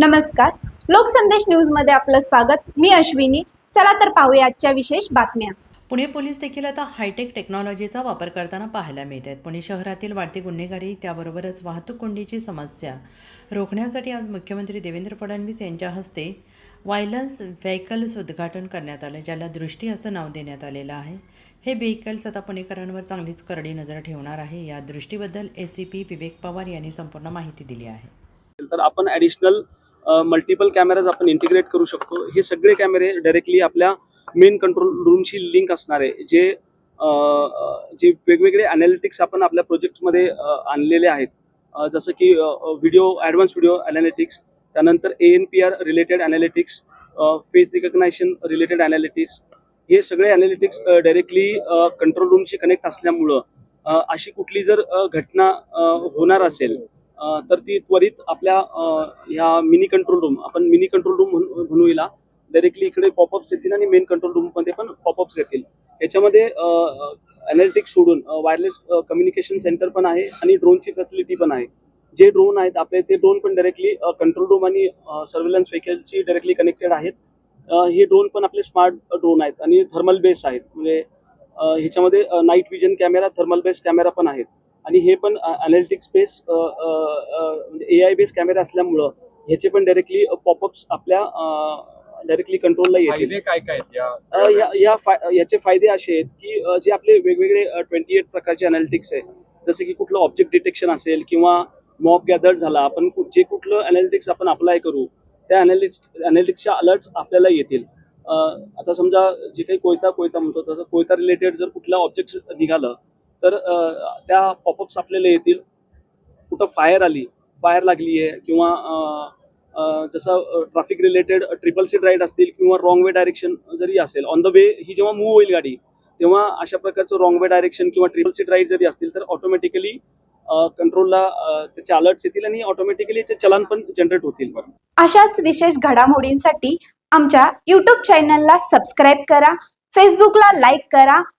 नमस्कार. लोकसंदेश न्यूजमध्ये आपलं स्वागत. मी अश्विनी. चला तर पाहूया आजच्या विशेष बातम्या. पुणे पोलीस देखील आता हायटेक टेक्नॉलॉजीचा वापर करताना पाहायला मिळत आहेत. पुणे शहरातील वाढती गुन्हेगारी त्याबरोबरच वाहतूक कोंडीची समस्या रोखण्यासाठी आज मुख्यमंत्री देवेंद्र फडणवीस यांच्या हस्ते वायलन्स व्हेकल्स उद्घाटन करण्यात आलं ज्याला दृष्टी असं नाव देण्यात आलेलं आहे. हे व्हेकल्स आता पुणेकरांवर चांगलीच करडी नजर ठेवणार आहे. या दृष्टीबद्दल A C P Vivek Pawar यांनी संपूर्ण माहिती दिली आहे. तर आपण ॲडिशनल मल्टिपल कॅमेराज आपण इंटिग्रेट करू शकतो. हे सगळे कॅमेरे डायरेक्टली आपल्या मेन कंट्रोल रूमशी लिंक असणारे जे जे वेगवेगळे अनालिटिक्स आपण आपल्या प्रोजेक्टमध्ये आणलेले आहेत. जसं की व्हिडिओ ॲडव्हान्स व्हिडिओ अनालिटिक्स त्यानंतर A N P R related analytics face recognition related analytics हे सगळे अनालिटिक्स डायरेक्टली कंट्रोल रूमशी कनेक्ट असल्यामुळं अशी कुठली जर घटना होणार असेल तर ती त्वरित आपल्या ह्या मिनी कंट्रोल रूम आपण मिनी कंट्रोल रूम म्हणूया म्हणू डायरेक्टली इकडे पॉपअप्स येतील आणि मेन कंट्रोल रूममध्ये पण पॉपअप्स येतील. याच्यामध्ये अनालिटिक्स सोडून वायरलेस कम्युनिकेशन सेंटर पण आहे आणि ड्रोनची फॅसिलिटी पण आहे. जे ड्रोन आहेत आपले ते ड्रोन पण डायरेक्टली कंट्रोल रूम आणि सर्व्हिलन्स व्हेकलची डायरेक्टली कनेक्टेड आहेत. हे ड्रोन पण आपले स्मार्ट ड्रोन आहेत आणि थर्मल बेस आहेत. म्हणजे ह्याच्यामध्ये night vision camera thermal base camera पण आहेत. आणि हे पण अनालिटिक्स बेस म्हणजे ए आय बेस कॅमेरा असल्यामुळं ह्याचे पण डायरेक्टली पॉपअप्स आपल्या डायरेक्टली कंट्रोलला येतील. फायदे काय काय या याचे फायदे असे आहेत की जे आपले वेगवेगळे ट्वेंटी एट प्रकारचे अनालिटिक्स आहे जसे की कुठलं ऑब्जेक्ट डिटेक्शन असेल किंवा मॉब गॅदर्ड झाला आपण जे कुठलं अनालिटिक्स आपण अप्लाय करू त्या अनालिटिक्स अनालिटिक्सच्या अलर्ट्स आपल्याला येतील. आता समजा जे काही कोयता कोयता म्हणतो तसं कोयता रिलेटेड जर कुठलं ऑब्जेक्ट निघालं तर त्या पॉपअप्स आपल्याला येतील. कुठं फायर आली फायर लागली आहे किंवा जसं traffic related triple seat ride असतील किंवा रॉंग वे डायरेक्शन जरी असेल ऑन द वे ही जेव्हा मूव्ह होईल गाडी तेव्हा अशा प्रकारचं रॉंग वे डायरेक्शन किंवा ट्रिपल सीट राईड जरी असतील तर ऑटोमॅटिकली कंट्रोलला त्याचे अलर्ट्स येतील आणि ऑटोमॅटिकली याचे चलन पण जनरेट होतील. अशाच विशेष घडामोडींसाठी आमच्या यूट्यूब चॅनलला सबस्क्राईब करा फेसबुकला लाईक करा